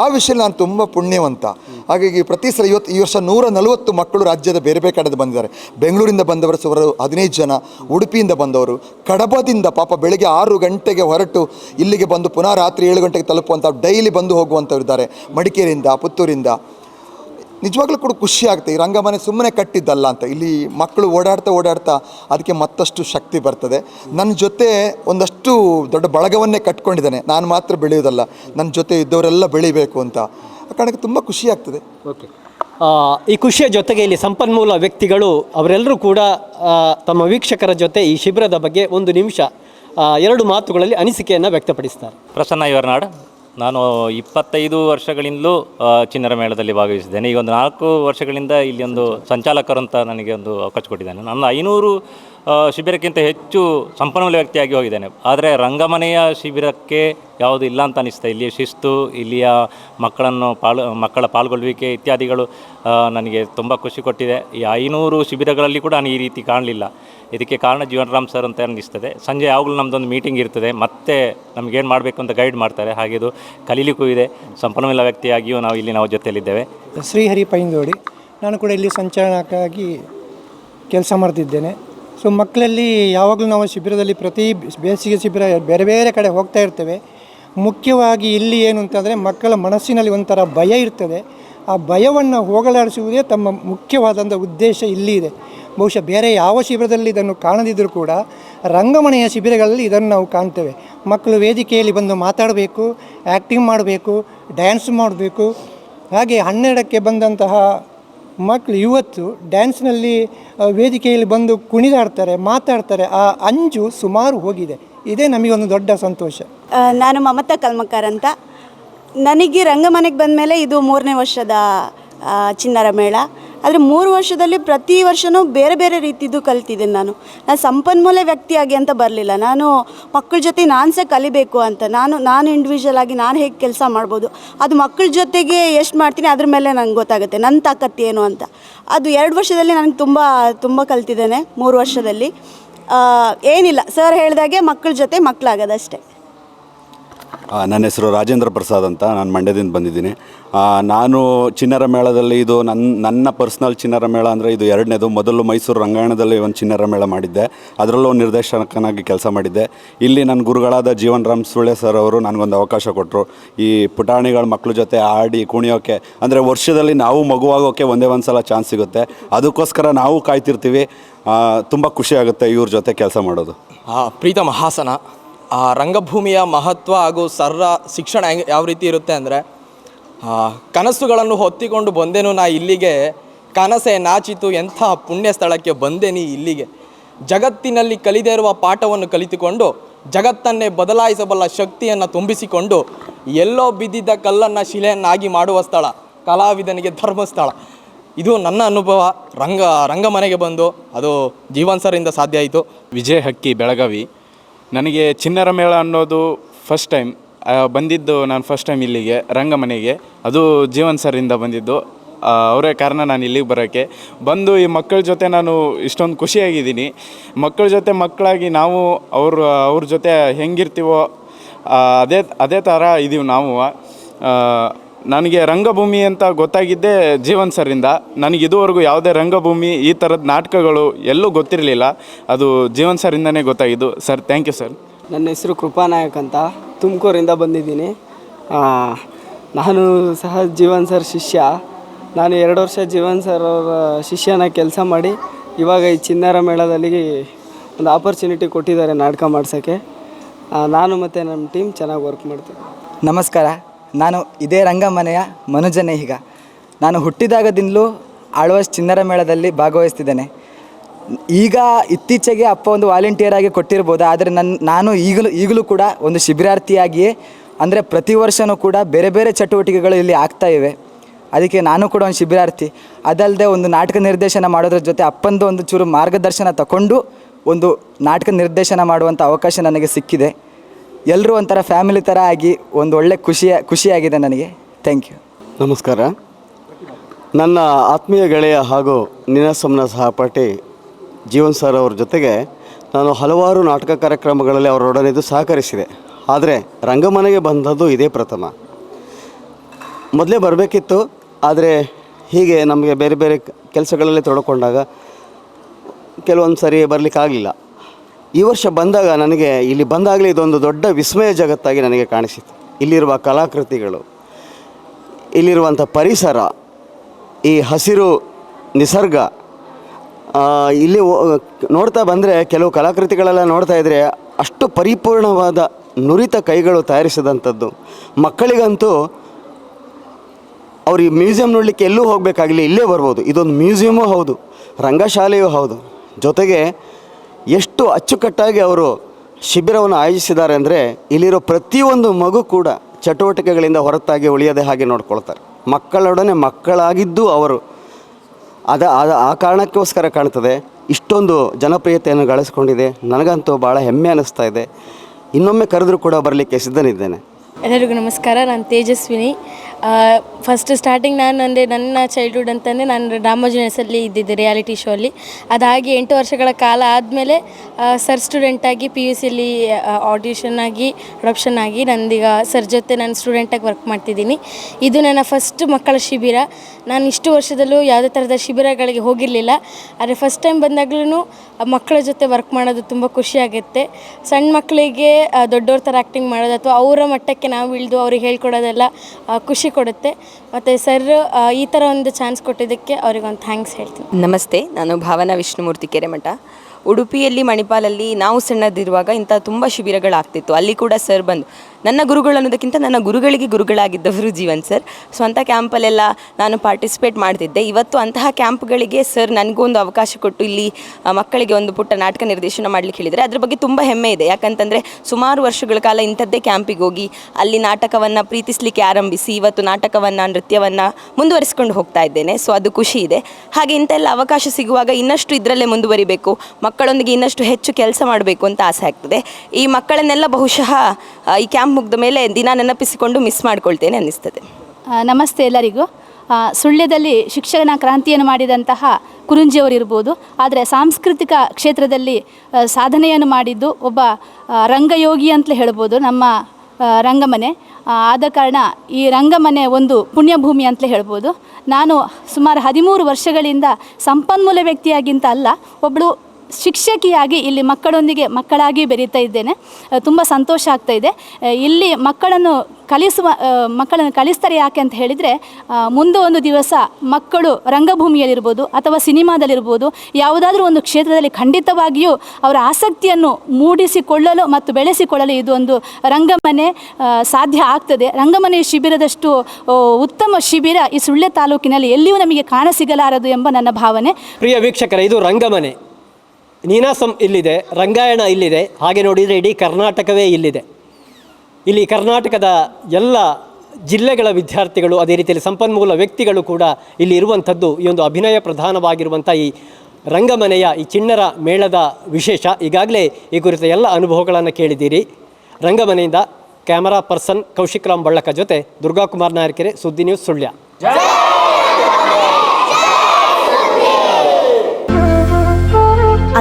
ಆ ವಿಷಯ ನಾನು ತುಂಬ ಪುಣ್ಯವಂತ. ಹಾಗಾಗಿ ಪ್ರತಿ ಸಲ ಇವತ್ತು ಈ ವರ್ಷ ನೂರ ನಲವತ್ತು ಮಕ್ಕಳು ರಾಜ್ಯದ ಬೇರೆ ಬೇರೆ ಕಡೆದು ಬಂದಿದ್ದಾರೆ. ಬೆಂಗಳೂರಿಂದ ಬಂದವರು ಸುಮಾರು ಹದಿನೈದು ಜನ ಉಡುಪಿಯಿಂದ ಬಂದವರು ಕಡಬದಿಂದ ಪಾಪ ಬೆಳಗ್ಗೆ ಆರು ಗಂಟೆಗೆ ಹೊರಟು ಇಲ್ಲಿಗೆ ಬಂದು ಪುನಃ ರಾತ್ರಿ ಏಳು ಗಂಟೆಗೆ ತಲುಪುವಂಥ ಡೈಲಿ ಬಂದು ಹೋಗುವಂಥವ್ರು ಇದ್ದಾರೆ ಮಡಿಕೇರಿಯಿಂದ ಪುತ್ತೂರಿಂದ. ನಿಜವಾಗ್ಲೂ ಕೂಡ ಖುಷಿ ಆಗುತ್ತೆ ಈ ರಂಗಮನೆ ಸುಮ್ಮನೆ ಕಟ್ಟಿದ್ದಲ್ಲ ಅಂತ. ಇಲ್ಲಿ ಮಕ್ಕಳು ಓಡಾಡ್ತಾ ಓಡಾಡ್ತಾ ಅದಕ್ಕೆ ಮತ್ತಷ್ಟು ಶಕ್ತಿ ಬರ್ತದೆ. ನನ್ನ ಜೊತೆ ಒಂದಷ್ಟು ದೊಡ್ಡ ಬಳಗವನ್ನೇ ಕಟ್ಕೊಂಡಿದ್ದಾನೆ. ನಾನು ಮಾತ್ರ ಬೆಳೆಯೋದಲ್ಲ ನನ್ನ ಜೊತೆ ಇದ್ದವರೆಲ್ಲ ಬೆಳಿಬೇಕು ಅಂತ. ಆ ಕಾರಣಕ್ಕೆ ತುಂಬ ಖುಷಿ ಆಗ್ತದೆ. ಓಕೆ. ಈ ಖುಷಿಯ ಜೊತೆಗೆ ಇಲ್ಲಿ ಸಂಪನ್ಮೂಲ ವ್ಯಕ್ತಿಗಳು ಅವರೆಲ್ಲರೂ ಕೂಡ ತಮ್ಮ ವೀಕ್ಷಕರ ಜೊತೆ ಈ ಶಿಬಿರದ ಬಗ್ಗೆ ಒಂದು ನಿಮಿಷ ಎರಡು ಮಾತುಗಳಲ್ಲಿ ಅನಿಸಿಕೆಯನ್ನು ವ್ಯಕ್ತಪಡಿಸ್ತಾರೆ. ಪ್ರಸನ್ನ ಇವರ್ನಾಡ್ ನಾನು ಇಪ್ಪತ್ತೈದು ವರ್ಷಗಳಿಂದಲೂ ಚಿನ್ನರ ಮೇಳದಲ್ಲಿ ಭಾಗವಹಿಸಿದ್ದೇನೆ. ಈಗ ಒಂದು ನಾಲ್ಕು ವರ್ಷಗಳಿಂದ ಇಲ್ಲಿ ಒಂದು ಸಂಚಾಲಕರು ಅಂತ ನನಗೆ ಒಂದು ಅವಕಾಶ ಕೊಟ್ಟಿದ್ದಾನೆ. ನನ್ನ ಐನೂರು ಶಿಬಿರಕ್ಕಿಂತ ಹೆಚ್ಚು ಸಂಪನ್ಮೂಲ ವ್ಯಕ್ತಿಯಾಗಿ ಹೋಗಿದ್ದೇನೆ. ಆದರೆ ರಂಗಮನೆಯ ಶಿಬಿರಕ್ಕೆ ಯಾವುದು ಇಲ್ಲ ಅಂತ ಅನಿಸ್ತಾ, ಇಲ್ಲಿಯ ಶಿಸ್ತು, ಇಲ್ಲಿಯ ಮಕ್ಕಳನ್ನು ಪಾಲು, ಮಕ್ಕಳ ಪಾಲ್ಗೊಳ್ಳುವಿಕೆ ಇತ್ಯಾದಿಗಳು ನನಗೆ ತುಂಬ ಖುಷಿ ಕೊಟ್ಟಿದೆ. ಈ ಐನೂರು ಶಿಬಿರಗಳಲ್ಲಿ ಕೂಡ ನಾನು ಈ ರೀತಿ ಕಾಣಲಿಲ್ಲ. ಇದಕ್ಕೆ ಕಾರಣ ಜೀವನರಾಮ್ ಸರ್ ಅಂತ ಅನ್ನಿಸ್ತದೆ. ಸಂಜೆ ಯಾವಾಗಲೂ ನಮ್ಮದೊಂದು ಮೀಟಿಂಗ್ ಇರ್ತದೆ. ಮತ್ತೆ ನಮಗೇನು ಮಾಡಬೇಕು ಅಂತ ಗೈಡ್ ಮಾಡ್ತಾರೆ. ಹಾಗೆ ಇದು ಕಲೀಲಿಕ್ಕೂ ಇದೆ. ಸಂಪನ್ಮೂಲ ವ್ಯಕ್ತಿಯಾಗಿಯೂ ನಾವು ಇಲ್ಲಿ ನಾವು ಜೊತೆಯಲ್ಲಿದ್ದೇವೆ. ಶ್ರೀಹರಿ ಪೈಂದೋಡಿ ನಾನು ಕೂಡ ಇಲ್ಲಿ ಸಂಚಾಲಕರಾಗಿ ಕೆಲಸ ಮಾಡ್ತಿದ್ದೇನೆ. ಸೊ ಮಕ್ಕಳಲ್ಲಿ ಯಾವಾಗಲೂ ನಾವು ಶಿಬಿರದಲ್ಲಿ ಪ್ರತಿ ಬೇಸಿಗೆ ಶಿಬಿರ ಬೇರೆ ಬೇರೆ ಕಡೆ ಹೋಗ್ತಾ ಇರ್ತೇವೆ. ಮುಖ್ಯವಾಗಿ ಇಲ್ಲಿ ಏನು ಅಂತಂದರೆ ಮಕ್ಕಳ ಮನಸ್ಸಿನಲ್ಲಿ ಒಂಥರ ಭಯ ಇರ್ತದೆ. ಆ ಭಯವನ್ನು ಹೋಗಲಾಡಿಸುವುದೇ ತಮ್ಮ ಮುಖ್ಯವಾದಂಥ ಉದ್ದೇಶ ಇಲ್ಲಿ ಇದೆ ಬಹುಶಃ ಬೇರೆ ಯಾವ ಶಿಬಿರದಲ್ಲಿ ಇದನ್ನು ಕಾಣದಿದ್ದರೂ ಕೂಡ ರಂಗಮನೆಯ ಶಿಬಿರಗಳಲ್ಲಿ ಇದನ್ನು ನಾವು ಕಾಣ್ತೇವೆ. ಮಕ್ಕಳು ವೇದಿಕೆಯಲ್ಲಿ ಬಂದು ಮಾತಾಡಬೇಕು ಆ್ಯಕ್ಟಿಂಗ್ ಮಾಡಬೇಕು, ಡ್ಯಾನ್ಸ್ ಮಾಡಬೇಕು. ಹಾಗೆ ಹನ್ನೆರಡಕ್ಕೆ ಬಂದಂತಹ ಮಕ್ಕಳು ಇವತ್ತು ಡ್ಯಾನ್ಸ್ನಲ್ಲಿ ವೇದಿಕೆಯಲ್ಲಿ ಬಂದು ಕುಣಿದಾಡ್ತಾರೆ, ಮಾತಾಡ್ತಾರೆ, ಆ ಅಂಜು ಸುಮಾರು ಹೋಗಿದೆ. ಇದೇ ನಮಗೊಂದು ದೊಡ್ಡ ಸಂತೋಷ. ನಾನು ಮಮತಾ ಕಲ್ಮಕರ್ ಅಂತ. ನನಗೆ ರಂಗಮನೆಗೆ ಬಂದಮೇಲೆ ಇದು ಮೂರನೇ ವರ್ಷದ ಚಿನ್ನರ ಮೇಳ. ಆದರೆ ಮೂರು ವರ್ಷದಲ್ಲಿ ಪ್ರತಿ ವರ್ಷವೂ ಬೇರೆ ಬೇರೆ ರೀತಿದು ಕಲ್ತಿದ್ದೀನಿ ನಾನು. ನಾನು ಸಂಪನ್ಮೂಲ ವ್ಯಕ್ತಿಯಾಗಿ ಅಂತ ಬರಲಿಲ್ಲ. ನಾನು ಮಕ್ಕಳ ಜೊತೆ ನಾನು ಸಹ ಕಲಿಬೇಕು ಅಂತ. ನಾನು ನಾನು ಇಂಡಿವಿಜುವಲ್ ಆಗಿ ನಾನು ಹೇಗೆ ಕೆಲಸ ಮಾಡ್ಬೋದು? ಅದು ಮಕ್ಕಳ ಜೊತೆಗೆ ಎಷ್ಟು ಮಾಡ್ತೀನಿ? ಅದ್ರ ಮೇಲೆ ನಂಗೆ ಗೊತ್ತಾಗುತ್ತೆ. ನನ್ನ ತಾಕತ್ತು ಏನು ಅಂತ. ಅದು ಎರಡು ವರ್ಷದಲ್ಲಿ ನನಗೆ ತುಂಬ ತುಂಬ ಕಲ್ತಿದ್ದೇನೆ ಮೂರು ವರ್ಷದಲ್ಲಿ. ಏನಿಲ್ಲ. ಸರ್ ಹೇಳಿದಾಗೆ ಮಕ್ಕಳ ಜೊತೆ ಮಕ್ಕಳಾಗೋದಷ್ಟೇ ನನ್ನ ಹೆಸರು ರಾಜೇಂದ್ರ ಪ್ರಸಾದ್ ಅಂತ ನಾನು ಮಂಡ್ಯದಿಂದ ಬಂದಿದ್ದೀನಿ. ನಾನು ಚಿನ್ನರ ಮೇಳದಲ್ಲಿ ಇದು ನನ್ನ ನನ್ನ ಪರ್ಸ್ನಲ್ ಚಿನ್ನರ ಮೇಳ ಅಂದರೆ ಇದು ಎರಡನೇದು. ಮೊದಲು ಮೈಸೂರು ರಂಗಾಯಣದಲ್ಲಿ ಒಂದು ಚಿನ್ನರ ಮೇಳ ಮಾಡಿದ್ದೆ. ಅದರಲ್ಲೂ ಒಂದು ನಿರ್ದೇಶಕನಾಗಿ ಕೆಲಸ ಮಾಡಿದ್ದೆ. ಇಲ್ಲಿ ನನ್ನ ಗುರುಗಳಾದ ಜೀವನ್ ರಾಮ್ ಸುಳ್ಳೆ ಸರ್ ಅವರು ನನಗೊಂದು ಅವಕಾಶ ಕೊಟ್ಟರು ಈ ಪುಟಾಣಿಗಳ ಮಕ್ಕಳ ಜೊತೆ ಆಡಿ ಕುಣಿಯೋಕೆ, ಅಂದರೆ ವರ್ಷದಲ್ಲಿ ನಾವು ಮಗುವಾಗೋಕೆ ಒಂದೇ ಒಂದು ಸಲ ಚಾನ್ಸ್ ಸಿಗುತ್ತೆ. ಅದಕ್ಕೋಸ್ಕರ ನಾವು ಕಾಯ್ತಿರ್ತೀವಿ. ತುಂಬ ಖುಷಿಯಾಗುತ್ತೆ ಇವ್ರ ಜೊತೆ ಕೆಲಸ ಮಾಡೋದು. ಪ್ರೀತಮ ಹಾಸನ ಆ ರಂಗಭೂಮಿಯ ಮಹತ್ವ ಹಾಗೂ ಸರ್ರ ಶಿಕ್ಷಣ ಹೆಂಗೆ ಯಾವ ರೀತಿ ಇರುತ್ತೆ ಅಂದರೆ ಕನಸುಗಳನ್ನು ಹೊತ್ತಿಕೊಂಡು ಬಂದೆನು ನಾ ಇಲ್ಲಿಗೆ, ಕನಸೆ ನಾಚಿತು ಎಂಥ ಪುಣ್ಯ ಸ್ಥಳಕ್ಕೆ ಬಂದೆನಿ ಇಲ್ಲಿಗೆ. ಜಗತ್ತಿನಲ್ಲಿ ಕಲಿದೇ ಇರುವ ಪಾಠವನ್ನು ಕಲಿತುಕೊಂಡು, ಜಗತ್ತನ್ನೇ ಬದಲಾಯಿಸಬಲ್ಲ ಶಕ್ತಿಯನ್ನು ತುಂಬಿಸಿಕೊಂಡು, ಎಲ್ಲೋ ಬಿದ್ದಿದ್ದ ಕಲ್ಲನ್ನು ಶಿಲೆಯನ್ನಾಗಿ ಮಾಡುವ ಸ್ಥಳ, ಕಲಾವಿದನಿಗೆ ಧರ್ಮಸ್ಥಳ. ಇದು ನನ್ನ ಅನುಭವ. ರಂಗ, ರಂಗಮನೆಗೆ ಬಂದು ಅದು ಜೀವನ್ ಸರಿಂದ ಸಾಧ್ಯ ಆಯಿತು. ವಿಜಯ್ ಹಕ್ಕಿ ಬೆಳಗಾವಿ. ನನಗೆ ಚಿನ್ನರ ಮೇಳ ಅನ್ನೋದು ಫಸ್ಟ್ ಟೈಮ್ ಬಂದಿದ್ದು ನಾನು ಫಸ್ಟ್ ಟೈಮ್ ಇಲ್ಲಿಗೆ, ರಂಗಮನೆಗೆ. ಅದು ಜೀವನ್ ಸರಿಂದ ಬಂದಿದ್ದು. ಅವರೇ ಕಾರಣ ನಾನು ಇಲ್ಲಿಗೆ ಬರೋಕ್ಕೆ ಬಂದು ಈ ಮಕ್ಕಳ ಜೊತೆ ನಾನು ಇಷ್ಟೊಂದು ಖುಷಿಯಾಗಿದ್ದೀನಿ. ಮಕ್ಕಳ ಜೊತೆ ಮಕ್ಕಳಾಗಿ ನಾವು ಅವ್ರ ಅವ್ರ ಜೊತೆ ಹೆಂಗಿರ್ತೀವೋ ಅದೇ ಅದೇ ಥರ ಇದ್ದೀವಿ ನಾವು. ನನಗೆ ರಂಗಭೂಮಿ ಅಂತ ಗೊತ್ತಾಗಿದ್ದೇ ಜೀವನ್ ಸರಿಂದ ನನಗೆ ಇದುವರೆಗೂ ಯಾವುದೇ ರಂಗಭೂಮಿ ಈ ಥರದ ನಾಟಕಗಳು ಎಲ್ಲೂ ಗೊತ್ತಿರಲಿಲ್ಲ. ಅದು ಜೀವನ್ ಸರಿಂದನೇ ಗೊತ್ತಾಗಿದ್ದು. Sir thank you sir. ನನ್ನ ಹೆಸರು ಕೃಪಾನಾಯಕ್ ಅಂತ. ತುಮಕೂರಿಂದ ಬಂದಿದ್ದೀನಿ. ನಾನು ಸಹ ಜೀವನ್ ಸರ್ ಶಿಷ್ಯ. ನಾನು ಎರಡು ವರ್ಷ ಜೀವನ್ ಸರ್ ಅವರ ಶಿಷ್ಯನ ಕೆಲಸ ಮಾಡಿ ಇವಾಗ ಈ ಚಿನ್ನರ ಮೇಳದಲ್ಲಿ ಒಂದು ಆಪರ್ಚುನಿಟಿ ಕೊಟ್ಟಿದ್ದಾರೆ ನಾಟಕ ಮಾಡ್ಸೋಕ್ಕೆ. ನಾನು ಮತ್ತು ನಮ್ಮ ಟೀಮ್ ಚೆನ್ನಾಗಿ ವರ್ಕ್ ಮಾಡ್ತೀವಿ. ನಮಸ್ಕಾರ. ನಾನು ಇದೇ ರಂಗಮನೆಯ ಮನುಜನೇ ಈಗ ನಾನು ಹುಟ್ಟಿದಾಗದಿಂದಲೂ ಆಳ್ವಾಸ್ ಚಿನ್ನರ ಮೇಳದಲ್ಲಿ ಭಾಗವಹಿಸ್ತಿದ್ದೇನೆ. ಈಗ ಇತ್ತೀಚೆಗೆ ಅಪ್ಪ ಒಂದು ವಾಲಂಟಿಯರ್ ಆಗಿ ಕೊಟ್ಟಿರ್ಬೋದು, ಆದರೆ ನನ್ನ ನಾನು ಈಗಲೂ ಈಗಲೂ ಕೂಡ ಒಂದು ಶಿಬಿರಾರ್ಥಿಯಾಗಿಯೇ, ಅಂದರೆ ಪ್ರತಿ ವರ್ಷವೂ ಕೂಡ ಬೇರೆ ಬೇರೆ ಚಟುವಟಿಕೆಗಳು ಇಲ್ಲಿ ಆಗ್ತಾ ಇವೆ. ಅದಕ್ಕೆ ನಾನು ಕೂಡ ಒಂದು ಶಿಬಿರಾರ್ಥಿ. ಅದಲ್ಲದೆ ಒಂದು ನಾಟಕ ನಿರ್ದೇಶನ ಮಾಡೋದ್ರ ಜೊತೆ ಅಪ್ಪಂದು ಒಂದು ಚೂರು ಮಾರ್ಗದರ್ಶನ ತಗೊಂಡು ಒಂದು ನಾಟಕ ನಿರ್ದೇಶನ ಮಾಡುವಂಥ ಅವಕಾಶ ನನಗೆ ಸಿಕ್ಕಿದೆ. ಎಲ್ಲರೂ ಒಂಥರ ಫ್ಯಾಮಿಲಿ ಥರ ಆಗಿ ಒಂದು ಒಳ್ಳೆ ಖುಷಿಯ, ಖುಷಿಯಾಗಿದೆ ನನಗೆ. ಥ್ಯಾಂಕ್ ಯು ನಮಸ್ಕಾರ. ನನ್ನ ಆತ್ಮೀಯ ಗೆಳೆಯ ಹಾಗೂ ನಿನಸಮ್ನ ಸಹಪಾಠಿ ಜೀವನ್ ಸರ್ ಅವ್ರ ಜೊತೆಗೆ ನಾನು ಹಲವಾರು ನಾಟಕ ಕಾರ್ಯಕ್ರಮಗಳಲ್ಲಿ ಅವರೊಡನಿದ್ದು ಸಹಕರಿಸಿದೆ. ಆದರೆ ರಂಗಮನೆಗೆ ಬಂದದ್ದು ಇದೇ ಪ್ರಥಮ. ಮೊದಲೇ ಬರಬೇಕಿತ್ತು, ಆದರೆ ಹೀಗೆ ನಮಗೆ ಬೇರೆ ಬೇರೆ ಕೆಲಸಗಳಲ್ಲಿ ತೊಡಕೊಂಡಾಗ ಕೆಲವೊಂದು ಸರಿ ಬರಲಿಕ್ಕಾಗಲಿಲ್ಲ. ಈ ವರ್ಷ ಬಂದಾಗ ನನಗೆ ಇಲ್ಲಿ ಬಂದಾಗಲೇ ಇದೊಂದು ದೊಡ್ಡ ವಿಸ್ಮಯ ಜಗತ್ತಾಗಿ ನನಗೆ ಕಾಣಿಸಿತು. ಇಲ್ಲಿರುವ ಕಲಾಕೃತಿಗಳು, ಇಲ್ಲಿರುವಂಥ ಪರಿಸರ, ಈ ಹಸಿರು ನಿಸರ್ಗ ಇಲ್ಲಿ ನೋಡ್ತಾ ಬಂದರೆ ಕೆಲವು ಕಲಾಕೃತಿಗಳೆಲ್ಲ ನೋಡ್ತಾ ಇದ್ದರೆ ಅಷ್ಟು ಪರಿಪೂರ್ಣವಾದ ನುರಿತ ಕೈಗಳು ತಯಾರಿಸಿದಂಥದ್ದು. ಮಕ್ಕಳಿಗಂತೂ ಅವ್ರಿಗೆ ಮ್ಯೂಸಿಯಂ ನೋಡಲಿಕ್ಕೆ ಎಲ್ಲೂ ಹೋಗಬೇಕಾಗಲಿ ಇಲ್ಲೇ ಬರ್ಬೋದು. ಇದೊಂದು ಮ್ಯೂಸಿಯಮೂ ಹೌದು, ರಂಗಶಾಲೆಯೂ ಹೌದು. ಜೊತೆಗೆ ಎಷ್ಟು ಅಚ್ಚುಕಟ್ಟಾಗಿ ಅವರು ಶಿಬಿರವನ್ನು ಆಯೋಜಿಸಿದ್ದಾರೆ ಅಂದರೆ ಇಲ್ಲಿರೋ ಪ್ರತಿಯೊಂದು ಮಗು ಕೂಡ ಚಟುವಟಿಕೆಗಳಿಂದ ಹೊರತಾಗಿ ಉಳಿಯದೆ ಹಾಗೆ ನೋಡ್ಕೊಳ್ತಾರೆ. ಮಕ್ಕಳೊಡನೆ ಮಕ್ಕಳಾಗಿದ್ದು ಅವರು ಅದ ಆ ಕಾರಣಕ್ಕೋಸ್ಕರ ಕಾಣ್ತದೆ. ಇಷ್ಟೊಂದು ಜನಪ್ರಿಯತೆಯನ್ನು ಗಳಿಸ್ಕೊಂಡಿದೆ. ನನಗಂತೂ ಭಾಳ ಹೆಮ್ಮೆ ಅನ್ನಿಸ್ತಾ ಇದೆ. ಇನ್ನೊಮ್ಮೆ ಕರೆದರೂ ಕೂಡ ಬರಲಿಕ್ಕೆ ಸಿದ್ಧನಿದ್ದೇನೆ. ಎಲ್ಲರಿಗೂ ನಮಸ್ಕಾರ. ನಾನು ತೇಜಸ್ವಿನಿ. ಫಸ್ಟ್ ಸ್ಟಾರ್ಟಿಂಗ್ ನಾನು ಅಂದರೆ ನನ್ನ ಚೈಲ್ಡ್ಹುಡ್ ಅಂತಂದರೆ ನಾನು ರಾಮೋಜಿನಸಲ್ಲಿ ಇದ್ದಿದ್ದೆ ರಿಯಾಲಿಟಿ ಶೋ ಅದಾಗಿ ಎಂಟು ವರ್ಷಗಳ ಕಾಲ ಆದಮೇಲೆ ಸರ್ ಸ್ಟೂಡೆಂಟಾಗಿ ಪಿ ಯು ಸಿಲಿ ಆಡಿಷನ್ ಆಗಿ ಅಡಾಪ್ಷನ್ ಆಗಿ ನಂದೀಗ ಸರ್ ಜೊತೆ ನಾನು ಸ್ಟೂಡೆಂಟಾಗಿ ವರ್ಕ್ ಮಾಡ್ತಿದ್ದೀನಿ. ಇದು ನನ್ನ ಫಸ್ಟ್ ಮಕ್ಕಳ ಶಿಬಿರ. ನಾನು ಇಷ್ಟು ವರ್ಷದಲ್ಲೂ ಯಾವುದೇ ಥರದ ಶಿಬಿರಗಳಿಗೆ ಹೋಗಿರಲಿಲ್ಲ. ಆದರೆ ಫಸ್ಟ್ ಟೈಮ್ ಬಂದಾಗ್ಲೂ ಮಕ್ಕಳ ಜೊತೆ ವರ್ಕ್ ಮಾಡೋದು ತುಂಬ ಖುಷಿಯಾಗುತ್ತೆ ಸಣ್ಣ ಮಕ್ಕಳಿಗೆ ದೊಡ್ಡವ್ರ ಥರ ಆ್ಯಕ್ಟಿಂಗ್ ಮಾಡೋದು ಅಥವಾ ಅವರ ಮಟ್ಟಕ್ಕೆ ನಾವು ಇಳಿದು ಅವ್ರಿಗೆ ಹೇಳ್ಕೊಡೋದೆಲ್ಲ ಖುಷಿ ಕೊಡುತ್ತೆ. ಮತ್ತು ಸರ್ ಈ ಥರ ಒಂದು ಚಾನ್ಸ್ ಕೊಟ್ಟಿದ್ದಕ್ಕೆ ಅವ್ರಿಗೆ ಒಂದು ಥ್ಯಾಂಕ್ಸ್ ಹೇಳ್ತೀನಿ. ನಮಸ್ತೆ, ನಾನು ಭಾವನಾ ವಿಷ್ಣುಮೂರ್ತಿ ಕೆರೆಮಠ. ಉಡುಪಿಯಲ್ಲಿ ಮಣಿಪಾಲಲ್ಲಿ ನಾವು ಸಣ್ಣದಿರುವಾಗ ಇಂಥ ತುಂಬ ಶಿಬಿರಗಳಾಗ್ತಿತ್ತು. ಅಲ್ಲಿ ಕೂಡ ಸರ್ ಬಂದು ನನ್ನ ಗುರುಗಳು ಅನ್ನೋದಕ್ಕಿಂತ ನನ್ನ ಗುರುಗಳಿಗೆ ಗುರುಗಳಾಗಿದ್ದವರು ಜೀವನ್ ಸರ್. ಸೊ ಅಂಥ ಕ್ಯಾಂಪಲ್ಲೆಲ್ಲ ನಾನು ಪಾರ್ಟಿಸಿಪೇಟ್ ಮಾಡ್ತಿದ್ದೆ. ಇವತ್ತು ಅಂತಹ ಕ್ಯಾಂಪ್ಗಳಿಗೆ ಸರ್ ನನಗೊಂದು ಅವಕಾಶ ಕೊಟ್ಟು ಇಲ್ಲಿ ಮಕ್ಕಳಿಗೆ ಒಂದು ಪುಟ್ಟ ನಾಟಕ ನಿರ್ದೇಶನ ಮಾಡಲಿಕ್ಕೆ ಹೇಳಿದರೆ ಅದ್ರ ಬಗ್ಗೆ ತುಂಬ ಹೆಮ್ಮೆ ಇದೆ. ಯಾಕಂತಂದರೆ ಸುಮಾರು ವರ್ಷಗಳ ಕಾಲ ಇಂಥದ್ದೇ ಕ್ಯಾಂಪಿಗೆ ಹೋಗಿ, ಅಲ್ಲಿ ನಾಟಕವನ್ನು ಪ್ರೀತಿಸಲಿಕ್ಕೆ ಆರಂಭಿಸಿ, ಇವತ್ತು ನಾಟಕವನ್ನು, ನೃತ್ಯವನ್ನು ಮುಂದುವರಿಸಿಕೊಂಡು ಹೋಗ್ತಾ ಇದ್ದೇನೆ. ಸೊ, ಅದು ಖುಷಿ ಇದೆ. ಹಾಗೆ ಇಂಥೆಲ್ಲ ಅವಕಾಶ ಸಿಗುವಾಗ ಇನ್ನಷ್ಟು ಇದರಲ್ಲೇ ಮುಂದುವರಿಬೇಕು, ಮಕ್ಕಳೊಂದಿಗೆ ಇನ್ನಷ್ಟು ಹೆಚ್ಚು ಕೆಲಸ ಮಾಡಬೇಕು ಅಂತ ಆಸೆ ಆಗ್ತದೆ. ಈ ಮಕ್ಕಳನ್ನೆಲ್ಲ ಬಹುಶಃ ಈ ಕ್ಯಾಂಪ್ ಮುಗಿದ ಮೇಲೆ ದಿನ ನೆನಪಿಸಿಕೊಂಡು ಮಿಸ್ ಮಾಡ್ಕೊಳ್ತೇನೆ ಅನ್ನಿಸ್ತದೆ. ನಮಸ್ತೆ ಎಲ್ಲರಿಗೂ. ಸುಳ್ಯದಲ್ಲಿ ಶಿಕ್ಷಣ ಕ್ರಾಂತಿಯನ್ನು ಮಾಡಿದಂತಹ ಕುರುಂಜಿಯವರಿರ್ಬೋದು ಆದರೆ ಸಾಂಸ್ಕೃತಿಕ ಕ್ಷೇತ್ರದಲ್ಲಿ ಸಾಧನೆಯನ್ನು ಮಾಡಿದ್ದು ಒಬ್ಬ ರಂಗಯೋಗಿ ಅಂತಲೇ ಹೇಳ್ಬೋದು ನಮ್ಮ ರಂಗಮನೆ. ಆದ ಕಾರಣ ಈ ರಂಗಮನೆ ಒಂದು ಪುಣ್ಯಭೂಮಿ ಅಂತಲೇ ಹೇಳ್ಬೋದು. ನಾನು ಸುಮಾರು ಹದಿಮೂರು ವರ್ಷಗಳಿಂದ ಸಂಪನ್ಮೂಲ ವ್ಯಕ್ತಿಯಾಗಿಂತ ಅಲ್ಲ ಒಬ್ಬಳು ಶಿಕ್ಷಕಿಯಾಗಿ ಇಲ್ಲಿ ಮಕ್ಕಳೊಂದಿಗೆ ಮಕ್ಕಳಾಗಿ ಬೆರೀತಾ ಇದ್ದೇನೆ. ತುಂಬ ಸಂತೋಷ ಆಗ್ತಾ ಇದೆ. ಇಲ್ಲಿ ಮಕ್ಕಳನ್ನು ಕಲಿಸುವ ಮಕ್ಕಳನ್ನು ಕಲಿಸ್ತಾರೆ ಯಾಕೆ ಅಂತ ಹೇಳಿದರೆ ಮುಂದೆ ಒಂದು ದಿವಸ ಮಕ್ಕಳು ರಂಗಭೂಮಿಯಲ್ಲಿರ್ಬೋದು ಅಥವಾ ಸಿನಿಮಾದಲ್ಲಿರ್ಬೋದು, ಯಾವುದಾದ್ರೂ ಒಂದು ಕ್ಷೇತ್ರದಲ್ಲಿ ಖಂಡಿತವಾಗಿಯೂ ಅವರ ಆಸಕ್ತಿಯನ್ನು ಮೂಡಿಸಿಕೊಳ್ಳಲು ಮತ್ತು ಬೆಳೆಸಿಕೊಳ್ಳಲು ಇದು ಒಂದು ರಂಗಮನೆ ಸಾಧ್ಯ ಆಗ್ತದೆ. ರಂಗಮನೆ ಶಿಬಿರದಷ್ಟು ಉತ್ತಮ ಶಿಬಿರ ಈ ಸುಳ್ಯ ತಾಲೂಕಿನಲ್ಲಿ ಎಲ್ಲಿಯೂ ನಮಗೆ ಕಾಣಸಿಗಲಾರದು ಎಂಬ ನನ್ನ ಭಾವನೆ. ಪ್ರಿಯ ವೀಕ್ಷಕರ, ಇದು ರಂಗಮನೆ. ನೀನಾಸಂ ಇಲ್ಲಿದೆ, ರಂಗಾಯಣ ಇಲ್ಲಿದೆ, ಹಾಗೆ ನೋಡಿದರೆ ಇಡೀ ಕರ್ನಾಟಕವೇ ಇಲ್ಲಿದೆ. ಇಲ್ಲಿ ಕರ್ನಾಟಕದ ಎಲ್ಲ ಜಿಲ್ಲೆಗಳ ವಿದ್ಯಾರ್ಥಿಗಳು, ಅದೇ ರೀತಿಯಲ್ಲಿ ಸಂಪನ್ಮೂಲ ವ್ಯಕ್ತಿಗಳು ಕೂಡ ಇಲ್ಲಿ ಇರುವಂಥದ್ದು ಈ ಒಂದು ಅಭಿನಯ ಪ್ರಧಾನವಾಗಿರುವಂಥ ಈ ರಂಗಮನೆಯ, ಈ ಚಿಣ್ಣರ ಮೇಳದ ವಿಶೇಷ. ಈಗಾಗಲೇ ಈ ಕುರಿತ ಎಲ್ಲ ಅನುಭವಗಳನ್ನು ಕೇಳಿದ್ದೀರಿ. ರಂಗಮನೆಯಿಂದ ಕ್ಯಾಮರಾ ಪರ್ಸನ್ ಕೌಶಿಕ್ ರಾಮ್ ಬಳ್ಳಕ ಜೊತೆ ದುರ್ಗಾಕುಮಾರ್ ನಾಯರ್ಕೆರೆ, ಸುದ್ದಿ ನ್ಯೂಸ್ ಸುಳ್ಯ.